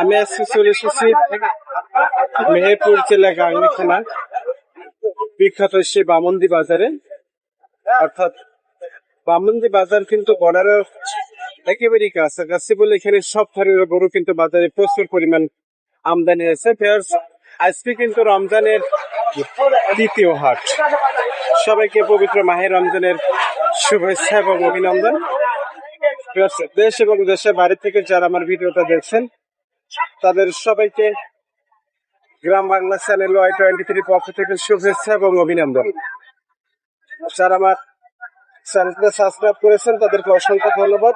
আমি এসেছি মেহেরপুর জেলা গাংনি থানা বিখ্যাত সেই বামন্দি বাজারে। অর্থাৎ বামন্দি বাজার কিন্তু বর্ডারের একেবারেই কাছাকাছি বলে এখানে সব ধরনের গরু কিন্তু বাজারে প্রচুর পরিমাণ আমদানি আছে। পেয়ার্স আজকে কিন্তু রমজানের দ্বিতীয় হাট। সবাইকে পবিত্র মাহের রমজানের শুভেচ্ছা এবং অভিনন্দন। দেশ এবং দেশের বাড়ি থেকে যারা আমার ভিডিওটা দেখছেন তাদের সবাইকে Gram Bangla channel Y twenty three পক্ষ থেকে শুভেচ্ছা এবং অভিনন্দন। যারা আমার চ্যানেলটা সাবস্ক্রাইব করেছেন তাদেরকে অসংখ্য ধন্যবাদ।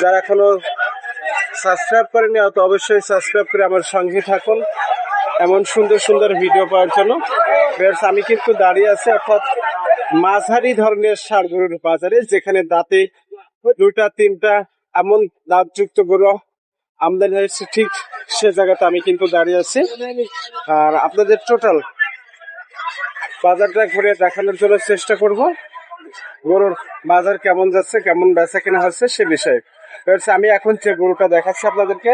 যারা এখনও সাবস্ক্রাইব করেনি তো অবশ্যই সাবস্ক্রাইব করে আমার সঙ্গে থাকুন। এমন সুন্দর সুন্দর ভিডিও পাওয়ার জন্য। Viewers, আমি কিন্তু দাঁড়িয়ে আছি অর্থাৎ মাঝারি ধরনের ষাড় গরুর বাজারে যেখানে দাঁতে দুটা তিনটা, এমন দাঁতযুক্ত গরু আমদানি হয়েছে, ঠিক সে জায়গাতে আমি কিন্তু দাঁড়িয়ে আছি। আর আপনাদের টোটাল বাজারটা ঘুরে দেখানোর জন্য চেষ্টা করব, গরুর বাজার কেমন যাচ্ছে, কেমন বেচা কেনা হচ্ছে সে বিষয়ে। আমি এখন যে গরুটা দেখাচ্ছি আপনাদেরকে,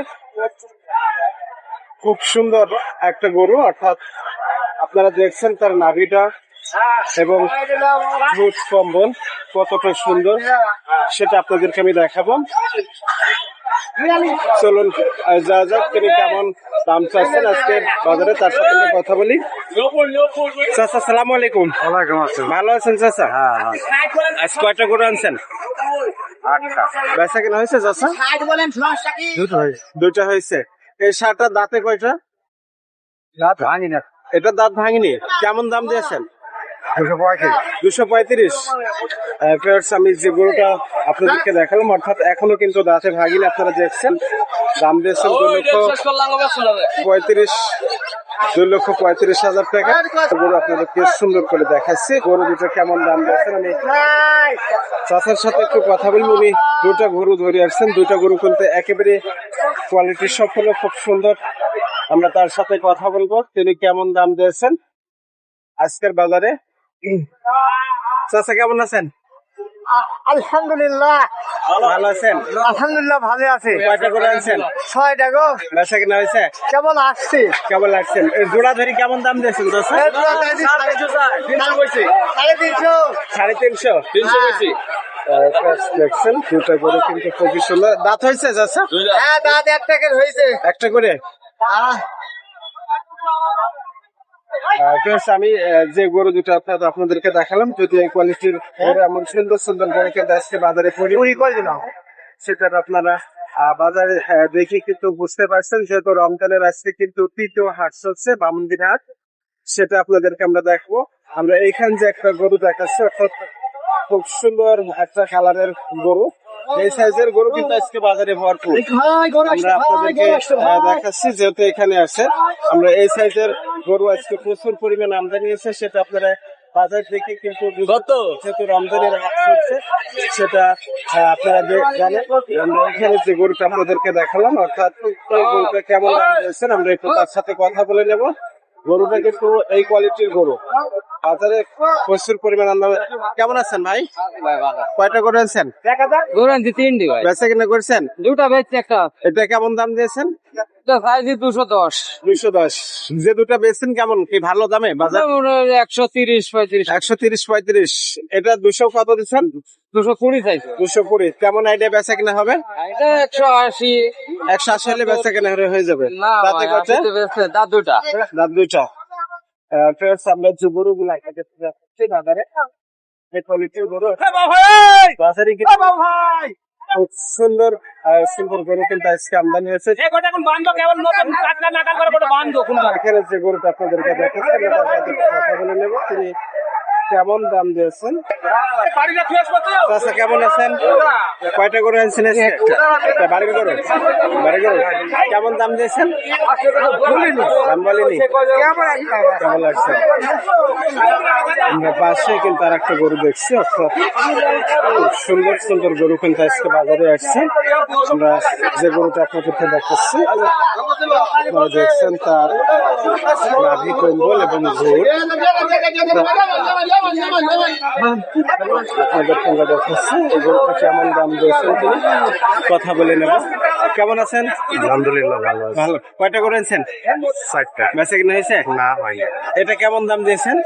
খুব সুন্দর একটা গরু, অর্থাৎ আপনারা দেখছেন তার নাভিটা এবং কম্বল কতটা সুন্দর সেটা আপনাদেরকে আমি দেখাবো। চলুন যা যাক তিনি কেমন দাম চাচ্ছেন আজকে বাজারে তার সাথে কথা বলি। চাচা সালাম আলাইকুম। ওয়ালাইকুম আসসালাম। ভালো আছেন চাচা? হ্যাঁ আজ কয়টা করে আনছেন? আটটা। বেচা কেনা হয়েছে চাচা? দুটো হয়েছে। দুইটা হয়েছে। এই শার্টটা দাঁতে কয়টা? দাঁত ভাঙিনি। এটা দাঁত ভাঙিনি। কেমন দাম দিয়েছেন? দুশো পঁয়ত্রিশ। আমি যে গরুটা আপনাদেরকে অর্থাৎ এখনও কিন্তু আপনারা দেখছেন। দাম দিয়েছেন দুই লক্ষ পঁয়ত্রিশ লক্ষ পঁয়ত্রিশ হাজার সুন্দর করে দেখাচ্ছি। গরু দুটো কেমন দাম দিয়েছেন আমি চাষার সাথে একটু কথা বলব উনি দুটা গরু ধরে আসছেন। দুইটা গরু কিন্তু একেবারে কোয়ালিটির সব হলো খুব সুন্দর। আমরা তার সাথে কথা বলব। তিনি কেমন দাম দিয়েছেন? আজকের বাজারে চাচা কেমন আছেন? আলহামদুলিল্লাহ। ভালো আছেন? আলহামদুলিল্লাহ ভালো আছে। কয়টা করে আনছেন? ছয়টা গো। বেচা কিনা হয়েছে? কেমন আসছে? কেমন লাগছেন জোড়া ধরি কেমন দাম দিয়েছেন সাড়ে তিনশো সাড়ে তিনশো। তিনশো? বেশি দেখছেন দুটা করে কিন্তু খুবই সুন্দর দাঁত হয়েছে হ্যাঁ দাঁত এক প্যাকেট হয়েছে। একটা করে? বেশ, আমি যে গরু দুটো আপনার আপনাদেরকে দেখালাম যদি এই কোয়ালিটির এমন সুন্দর সুন্দর গরু কিন্তু আজকে বাজারে পরি কুড়ি করে দিলাম। সেটা আপনারা বাজারে দেখে কিন্তু বুঝতে পারছেন যেহেতু রমজানের আজকে কিন্তু তৃতীয় হাট চলছে বামন্দির হাট সেটা আপনাদেরকে আমরা দেখব। আমরা এইখান যে একটা গরু দেখাচ্ছি অর্থাৎ খুব সুন্দর একটা কালারের গরু। এই সাইজের গরু কিন্তু আজকে বাজারে ভরপুর। আমরা আপনাদেরকে দেখাচ্ছি যেহেতু এখানে আছে আমরা এই সাইজের গরু আজকে প্রচুর পরিমাণ আমদানি আছে সেটা আপনারা বাজার থেকে কিন্তু গত যেহেতু রমজানের হাট চলছে সেটা আপনারা জানেন। আমরা এখানে যে গরুটা আপনাদেরকে দেখালাম অর্থাৎ গরুটা কেমন দাম আমরা একটু তার সাথে কথা বলে নেব। গরুটা কিন্তু এই কোয়ালিটির গরু। বাজারে প্রচুর পরিমাণ আমদানি কেমন আছেন ভাই? কয়টা গরু আনছেন গরু আনছি তিনটি বেচা কিনা করছেন? দুটা বেচছে একটা। এটা কেমন দাম দিয়েছেন? দুশো দশ। দুইশো দশ। যে দুটা বেচছেন কেমন? কি ভালো দামে? বাজার? একশো তিরিশ পঁয়ত্রিশ। একশো তিরিশ পঁয়ত্রিশ। এটা দুশো কত দিচ্ছেন? দুশো কুড়ি চাইছে দুশো কুড়ি। কেমন আইডিয়া বেচা কিনা হবে? এটা একশো আশি। একশো আশি হলে বেচা কিনা হয়ে যাবে। তাতে কত? দাঁত দুটা। আমরা যে যাচ্ছি বাজারে। এই কোয়ালিটির গরু। খুব সুন্দর সুন্দর গরু কিন্তু আজকে আমদানি হয়েছে। এখানে যে গরুটা আপনাদেরকে দেখাচ্ছি নেব তিনি কেমন দাম দিয়েছেন? চাচা কেমন আছেন? কয়টা গরু আনছেন বাড়ির গরু। বাড়ির গরু? কেমন দাম দিয়েছেন? দাম বলিনি। কেমন লাগছে? আমরা পাশে কিন্তু আর একটা গরু দেখছি অর্থাৎ খুব সুন্দর সুন্দর গরু কিন্তু আজকে বাজারে আসছে। আমরা যে গরুটা আপনাদেরকে দেখাচ্ছি আপনারা দেখছেন তার নাভি কম্বল এবং ঝোল আপনাদের সঙ্গে দেখাচ্ছি এই গরুটা কেমন দাম দিয়েছেন তিনি? কথা বলে নেব। কেমন আছেন? আলহামদুলিল্লাহ ভালো ভালো। কয়টা করেছেন ষাটটা। বেঁচে কিনা হয়েছে? না হয়নি। এটা কেমন দাম দিয়েছেন?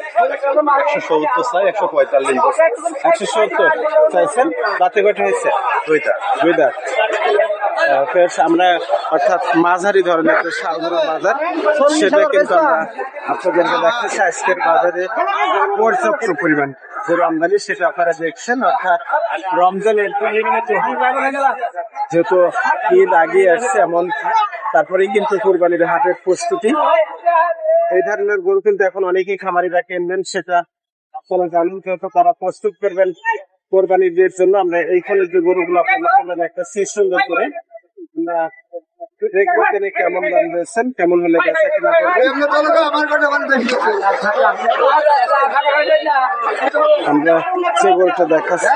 একশো সত্তর চাই একশো পঁয়তাল্লিশ। একশো সত্তর চাইছেন রাতে কয়টা হয়েছে? দুইটা। দুই দাঁত আহ, ফের আমরা অর্থাৎ মাঝারি ধরনের যে সাগরের বাজার সেটা কিন্তু আমরা আপনাদেরকে দেখাচ্ছি। আজকের বাজারে পর্যাপ্ত পরিমাণ গরু আমদানি সেটা আপনারা দেখছেন অর্থাৎ রমজানের যেহেতু ঈদ আগিয়ে আসছে এমন তারপরেই কিন্তু কোরবানির হাটের প্রস্তুতি। এই ধরনের গরু কিন্তু এখন অনেকেই খামারিরা কিনবেন সেটা আপনারা জানেন যেহেতু তারা প্রস্তুত করবেন কোরবানিদের জন্য আমরা এইখানে যে গরুগুলো আপনাদের একটা দেখাচ্ছি সুন্দর করে আমরা দেখব তিনি কেমন দাম দিয়েছেন কেমন হলে বেচা কিনা করবেন আমরা যে গরুটা দেখাচ্ছি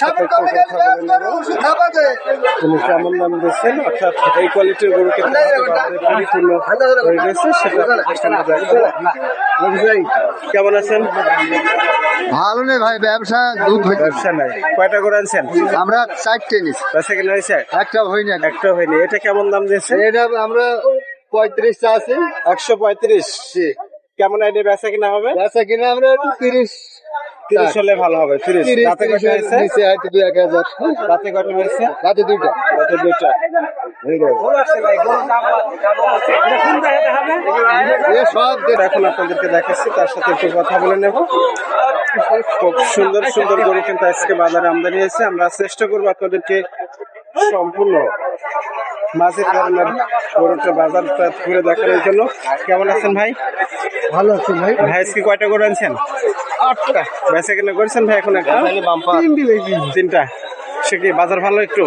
সাথে একটু কথা বলে তিনি কেমন দাম দিচ্ছেন অর্থাৎ এই কোয়ালিটির গরু কিন্তু পরিপূর্ণ হয়ে গেছে সেটা ভাই, কেমন আছেন? ভালো নেই ভাই ব্যবসা দুধ ব্যবসা নাই। কয়টা করে আনছেন? আমরা চারটে নিচ্ছি বেচা কিনা হয়েছে একটা হয়নি একটা। একটা হয়নি। এটা কেমন দাম দিয়েছে? এটা আমরা পঁয়ত্রিশটা আছে। একশো পঁয়ত্রিশ। কেমন আইডিয়া বেচা কিনা হবে? বেচা কিনে আমরা তিরিশ হলে ভালো হবে তিরিশ। তিরিশ রাতে হয়েছে? নিচে রাতে হয়েছে? রাতে দুইটা। রাতে দুইটা। সব তো এখন আপনাদেরকে দেখাচ্ছি তার সাথে একটু কথা বলে নেব। খুব সুন্দর সুন্দর গরু কিন্তু আজকে বাজারে আমদানি হয়েছে। আমরা চেষ্টা করব আপনাদেরকে সম্পূর্ণ মাঝের ধরনের গরুটা বাজারটা ঘুরে দেখানোর জন্য। কেমন আছেন ভাই? ভালো আছেন ভাই। ভাই আজকে কয়টা গরু আনছেন? আটটা। বেচা কেনা করেছেন ভাই এখন একটা? তিনটা। সে কি বাজার ভালো একটু?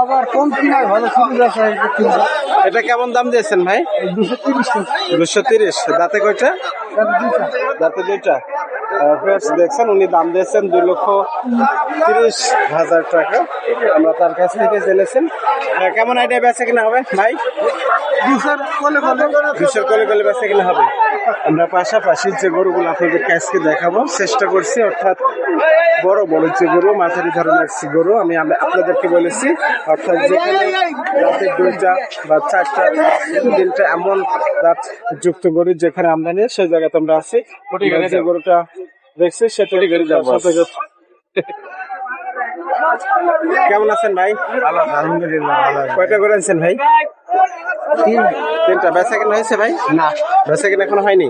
আবার কম কিনার ভালো সুবিধা আছে এটা কেমন দাম দিয়েছেন ভাই? দুশো তিরিশ। দুশো তিরিশ। দাঁতে কয়টা? দাঁতে দুইটা। দেখছেন উনি দাম দিয়েছেন দুই লক্ষ তিরিশ হাজার টাকা। আমরা তার কাছ থেকে জেনেছেন। কেমন আইডিয়া বেচা কিনা হবে? ভাই? দুশোর কলে কলে। বেচা কিনা হবে। আমরা পাশাপাশি যে গরুগুলো আপনাদেরকে আজকে দেখাবো চেষ্টা করছি অর্থাৎ বড় বড় যে গরু মাঝারি ধরনের গরু আমি আপনাদেরকে বলেছি অর্থাৎ যেখানে রাতে দুইটা বা চারটা তিনটা এমন রাত যুক্ত গরু যেখানে আমদানি সেই জায়গাতে আমরা আছি। গরুটা দেখছি সেটা সাথে যত- কেমন আছেন ভাই? আলহামদুলিল্লাহ কয়টা করে আনছেন ভাই? তিনটা। বেচা কেনা হয়েছে ভাই? না। বেচা কেনা এখনও হয়নি?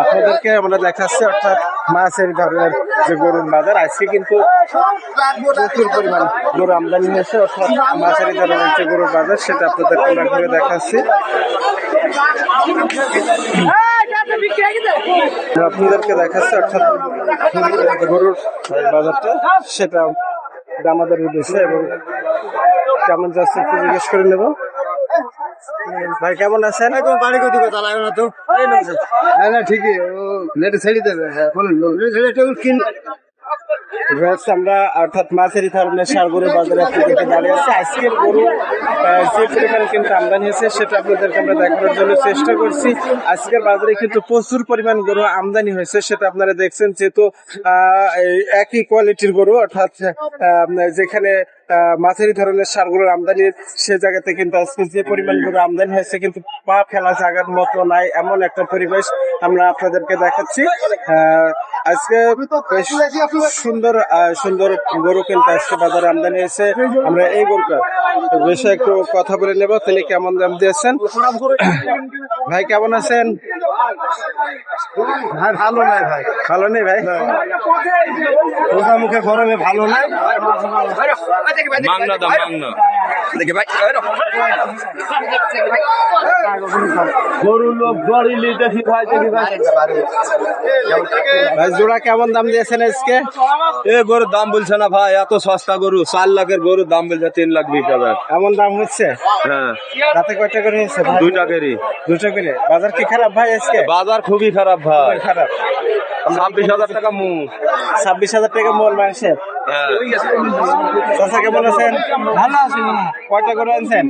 আপনাদেরকে আমরা দেখাচ্ছি অর্থাৎ মাছের ধরনের যে গরুর বাজার। আজকে কিন্তু প্রচুর পরিমাণ গরু আমদানি হয়েছে অর্থাৎ মাছের ধরনের যে গরুর বাজার সেটা আপনাদেরকে আমরা ঘুরে দেখাচ্ছি। আপনাদেরকে দেখাচ্ছে অর্থাৎ গরুর বাজারটা সেটা আমাদের উদ্দেশ্যে এবং কেমন যাচ্ছে একটু জিজ্ঞেস করে নেব ভাই কেমন আছেন বাড়ি কত কথা লাগবে না তো না না ঠিকই ও লেটে ছেড়ে দেবে হ্যাঁ বলুন লেটে ছেড়ে কিন আমরা, অর্থাৎ মাঝারি বাজারে দাঁড়িয়ে আজকের গরু যে কিন্তু আমদানি হয়েছে, সেটা আপনাদেরকে আমরা জন্য চেষ্টা করছি। আজকের বাজারে কিন্তু প্রচুর পরিমাণ গরু আমদানি হয়েছে, সেটা আপনারা দেখছেন, যেহেতু একই কোয়ালিটির গরু, অর্থাৎ যেখানে মাঝারি ধরনের সার গরুর আমদানি সে জায়গাতে কিন্তু আজকে যে পরিমাণ গরু আমদানি হয়েছে কিন্তু পা ফেলা জায়গার মতো নাই এমন একটা পরিবেশ আমরা আপনাদেরকে দেখাচ্ছি। আহ, আজকে সুন্দর আহ, সুন্দর গরু কিন্তু আজকে বাজারে আমদানি হয়েছে। আমরা এই গরুটা বিষয়ে একটু কথা বলে নেব তিনি কেমন দাম দিয়েছেন? ভাই কেমন আছেন? ভাই ভালো নাই ভাই। ভালো নেই ভাই? ওটা মুখে গরমে ভালো নাই। মাংনা দাম মাংনা। গরুর লোক গড়ি লিতেছি ভাই দেখি ভাই। ভাই জোড়া কেমন দাম দিয়েছেন আজকে? এ গরুর দাম বলছে না ভাই এত সস্তা গরু চার লাখের গরুর দাম বলছে তিন লাখ বিশ হাজার। এমন দাম হচ্ছে? হ্যাঁ। রাতে কয়টা করে হয়েছে ভাই? দুই টাকারই দুটো করে। বাজার কি খারাপ ভাই আজকে? বাজার খুবই খারাপ ভাই। খারাপ। ছাব্বিশ হাজার টাকা মু ছাব্বিশ হাজার টাকা মন মাংসের চাচা কেমন আছেন? ভালো আছে কয়টা করে আনছেন?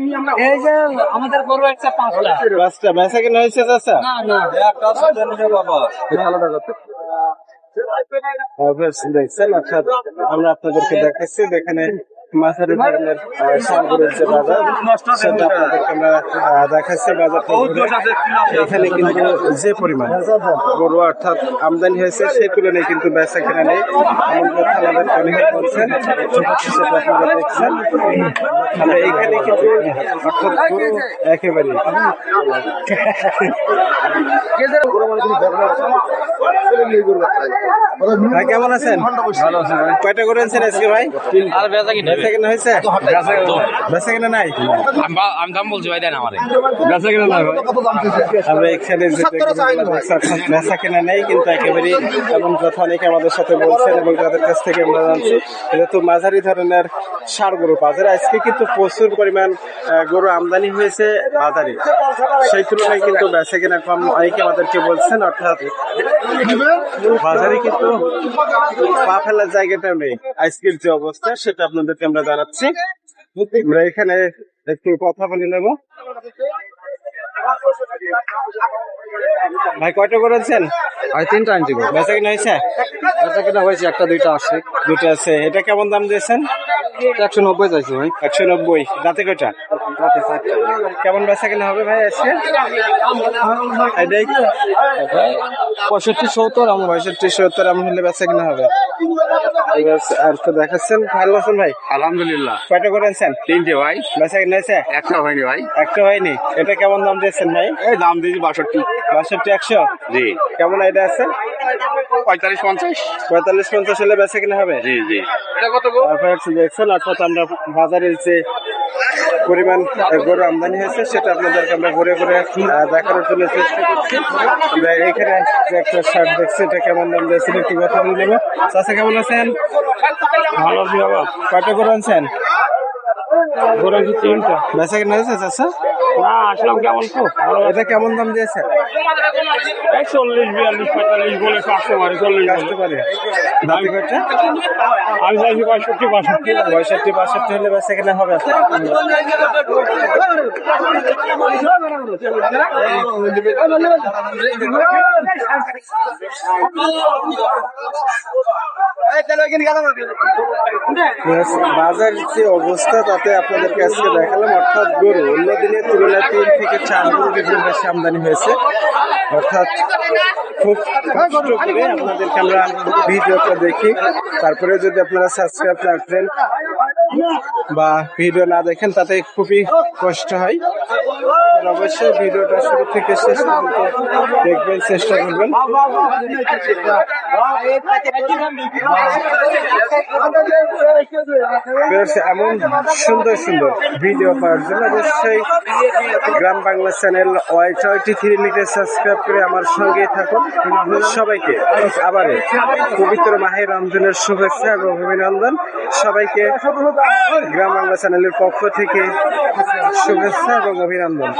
এই যে আমাদের গরু একটা পাঁচটা। পাঁচটা। বেচা কেনা হয়েছে চাচা? না না। বাবা। Obviously দেখছেন অর্থাৎ আমরা আপনাদেরকে দেখাচ্ছি যেখানে মাছের ধরনের যে বাজার সেটা আপনাদেরকে আমরা দেখাচ্ছি বাজার এখানে কিন্তু যে পরিমাণ গরু অর্থাৎ আমদানি হয়েছে সেই তুলনায় কিন্তু বেচা কেনা নেই। এমন কথা আমাদের অনুভব করছেন সেটা আপনারা দেখছেন। আমরা এখানে কিন্তু অর্থাৎ গরু একেবারে কেমন আছেন? কয়টা করে আজকে ভাই? আর বেচা কিনে? বেচা কেনা হয়েছে? বেচা কেনা নাই। আমি দাম বলছি ভাই দেন আমারে। আমরা এখানে বেচা কেনা নেই কিন্তু একেবারে এমন কথা অনেকে আমাদের সাথে বলছেন এবং তাদের কাছ থেকে আমরা জানছি। যেহেতু মাঝারি ধরনের সার গরু বাজারে আজকে কিন্তু প্রচুর পরিমাণ আহ, গরু আমদানি হয়েছে বাজারে। সেই তুলনায় কিন্তু বেচা কেনা কম অনেকে আমাদেরকে বলছেন অর্থাৎ বাজারে কিন্তু পা ফেলার জায়গাটাও নেই। আজকের যে অবস্থা সেটা আপনাদেরকে আমরা জানাচ্ছি। আমরা এখানে একটু কথা বলে নেব। ভাই কয়টা করেছেন ভাই তিনটা আনছি গো। বেচা কিনা হয়েছে? বেচা কিনা হয়েছে একটা দুইটা আসছে দুটো আছে। এটা কেমন দাম দিয়েছেন? একশো নব্বই চাইছি ভাই। একশো নব্বই। দাঁতে কয়টা? কেমন বেচা কিনা হবে ভাই আজকে? এটাই পঁয়ষট্টি সত্তর আমার পঁয়ষট্টি সত্তর এমন হলে বেচা কিনা হবে। আর তো দেখাচ্ছেন ভালো আছেন ভাই? আলহামদুলিল্লাহ। কয়টা করেছেন তিনটে ভাই। বেচা কিনা হয়েছে? একটা হয়নি ভাই। একটা হয়নি। এটা কেমন দাম দিয়েছেন ভাই? এই দাম দিয়েছি বাষট্টি। বাষট্টি একশো? জি। কেমন এটা আছে? পঁয়তাল্লিশ পঞ্চাশ। পঁয়তাল্লিশ পঞ্চাশ হলে বেচা কিনা হবে? জি জি। দেখছেন অর্থাৎ আমরা বাজারের যে পরিমাণ গরু আমদানি হয়েছে সেটা আপনাদেরকে আমরা ঘুরে ঘুরে দেখানোর জন্য চেষ্টা করছি। আমরা এখানে যে একটা শার্ট দেখছি এটা কেমন দাম দিয়েছিল একটু কথা বলে দেবো চাষা কেমন আছেন? ভালো কয়টা গরু আনছেন? গরু তিনটা। বেচা কেনা আছে চাষা না আসলাম কেমন তো এটা কেমন দাম দিয়েছে? এই চল্লিশ বিয়াল্লিশ পঁয়তাল্লিশ বলে পাঁচশো মারে চল্লিশ দাবি কয়টা? আমি চাইছি পঁয়ষট্টি বাষট্টি পঁয়ষট্টি বাষট্টি হলে কেনা হবে। বাজার যে অবস্থা তাতে আপনাদেরকে আজকে দেখালাম অর্থাৎ গরু অন্য দিনের তুলনায় তিন থেকে চার গুণ কেজির বেশি আমদানি হয়েছে। অর্থাৎ খুব কষ্ট করে আপনাদেরকে আমরা ভিডিওটা দেখি। তারপরে যদি আপনারা সাবস্ক্রাইব না করেন বা ভিডিও না দেখেন, তাতে খুবই কষ্ট হয়। অবশ্যই ভিডিওটা শুরু থেকে শেষ দেখবেন, চেষ্টা করবেন। এমন সুন্দর সুন্দর ভিডিও পাওয়ার জন্য। অবশ্যই Gram Bangla channel Y twenty three লিখে সাবস্ক্রাইব করে আমার সঙ্গে থাকুন। সবাইকে আবার পবিত্র মাহে রমজানের শুভেচ্ছা এবং অভিনন্দন। সবাইকে গ্রাম বাংলা চ্যানেলের পক্ষ থেকে শুভেচ্ছা এবং অভিনন্দন।